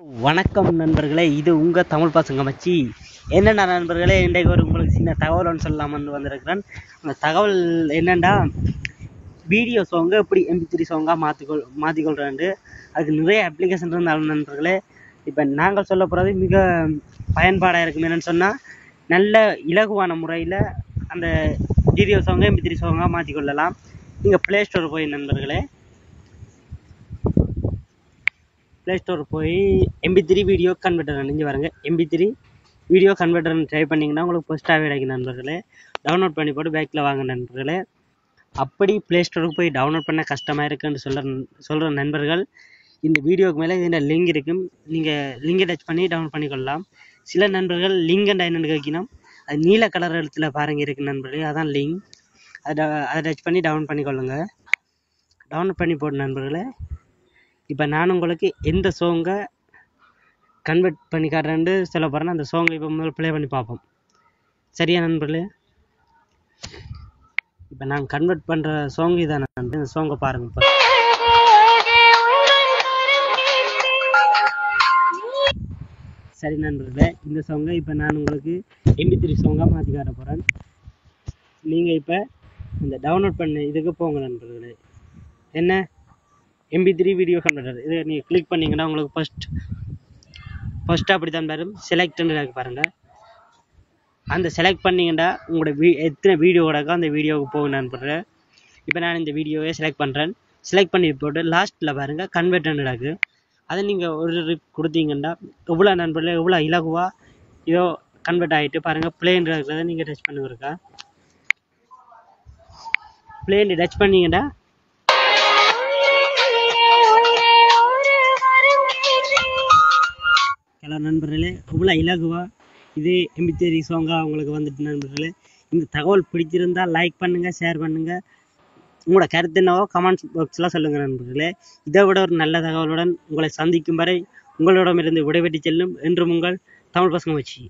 வணக்கம் நண்பர்களே இது உங்கள் தமிழ் பசங்க மச்சி என்னென்ன நண்பர்களே இன்றைக்கு ஒரு உங்களுக்கு சின்ன தகவல் ஒன்று சொல்லலாம்னு வந்திருக்கிறேன். அந்த தகவல் என்னென்னா வீடியோ சாங்கை எப்படி எம்பி த்ரீ சாங்காக மாற்றிக்கொள் மாற்றிக்கொள்கிறேன்ட்டு அதுக்கு நிறைய அப்ளிகேஷன் இருந்தாலும் நண்பர்களே இப்போ நாங்கள் சொல்ல போகிறது மிக பயன்பாடாக இருக்கும். என்னென்னு சொன்னால் நல்ல இலகுவான முறையில் அந்த வீடியோ சாங்கை எம்பி த்ரீ சாங்காக மாற்றிக்கொள்ளலாம் நீங்கள் ப்ளே ஸ்டோர் போய் நண்பர்களே ப்ளே ஸ்டோர் போய் எம்பி த்ரீ வீடியோ கன்வெர்ட்டர் நீங்கள் வரங்க எம்பி த்ரீ வீடியோ கன்வெர்ட்டர்னு ட்ரை பண்ணிங்கன்னா உங்களுக்கு ஃபஸ்ட்டாகவே கிடைக்கும் நண்பர்களே. டவுன்லோட் பண்ணி போட்டு பேக்கில் வாங்க நண்பர்களே. அப்படி ப்ளே ஸ்டோருக்கு போய் டவுன்லோட் பண்ண கஷ்டமாக இருக்குன்னு சொல்கிற சொல்கிற நண்பர்கள் இந்த வீடியோக்கு மேலே இதில் லிங்க் இருக்கும். நீங்கள் லிங்கை டச் பண்ணி டவுன்லோட் பண்ணிக்கொள்ளலாம். சில நண்பர்கள் லிங்க் என்னென்னு கேட்கணும் அது நீல கலர் எழுத்துல பாருங்க இருக்கு நண்பர்களே. அதான் லிங்க் அதை அதை டச் பண்ணி டவுன்லோட் பண்ணிக்கொள்ளுங்க. டவுன்லோட் பண்ணி போடு நண்பர்களே. இப்போ நான் உங்களுக்கு எந்த சோங்கை கன்வெர்ட் பண்ணி காட்டுறேன்னு சொல்ல போகிறேன்னா அந்த சோங்கை இப்போ முதல்ல ப்ளே பண்ணி பார்ப்போம். சரியா நண்பர்களே? இப்போ நான் கன்வெர்ட் பண்ணுற சோங் இதான் நண்பர் இந்த சோங்கை பாருங்க இப்போ. சரி நண்பர்களே. இந்த சோங்கை இப்போ நான் உங்களுக்கு எம்பி த்ரீ சோங்காக மாற்றி காட்ட போகிறேன் நீங்கள் இப்போ இந்த டவுன்லோட் பண்ண இதுக்கு போங்க நண்பர்களே. என்ன? எம்பி த்ரீ வீடியோ கன்வெர்ட்டர் இதை நீங்கள் கிளிக் பண்ணிங்கன்னா உங்களுக்கு ஃபஸ்ட் ஃபஸ்ட்டு அப்படி தான் பாரு செலக்ட்னு இருக்கு பாருங்கள் அந்த செலக்ட் பண்ணிங்கன்னா உங்களோட வீ எத்தனை வீடியோ கிடக்கோ அந்த வீடியோவுக்கு போக பண்ணுறேன் இப்போ நான் இந்த வீடியோவை செலக்ட் பண்ணுறேன் செலக்ட் பண்ணி போட்டு லாஸ்ட்டில் பாருங்கள் கன்வெர்ட்னு கிடக்கு அதை நீங்கள் ஒரு ரிப் கொடுத்தீங்கன்னா எவ்வளோ நண்பர்கள் எவ்வளோ இலகுவாக இதோ கன்வெர்ட் ஆகிட்டு பாருங்கள் பிளேன் இருக்கிறத நீங்கள் டச் பண்ணுங்க பிளேன் டச் பண்ணிங்கன்னா நண்பர்களே இவ்வளோ இலகுவா இது எம்பித்தேரி சாங்காக உங்களுக்கு வந்துட்டு நண்பர்களே. இந்த தகவல் பிடிச்சிருந்தா லைக் பண்ணுங்கள் ஷேர் பண்ணுங்கள் உங்களோட கருத்து என்னவோ கமெண்ட்ஸ் பாக்ஸில் சொல்லுங்கள் நண்பர்களே. இதை விட ஒரு நல்ல தகவலுடன் உங்களை சந்திக்கும் வரை உங்களிடமிருந்து விடைபெற்று செல்லும் என்றும் உங்கள் தமிழ் பசங்க வச்சு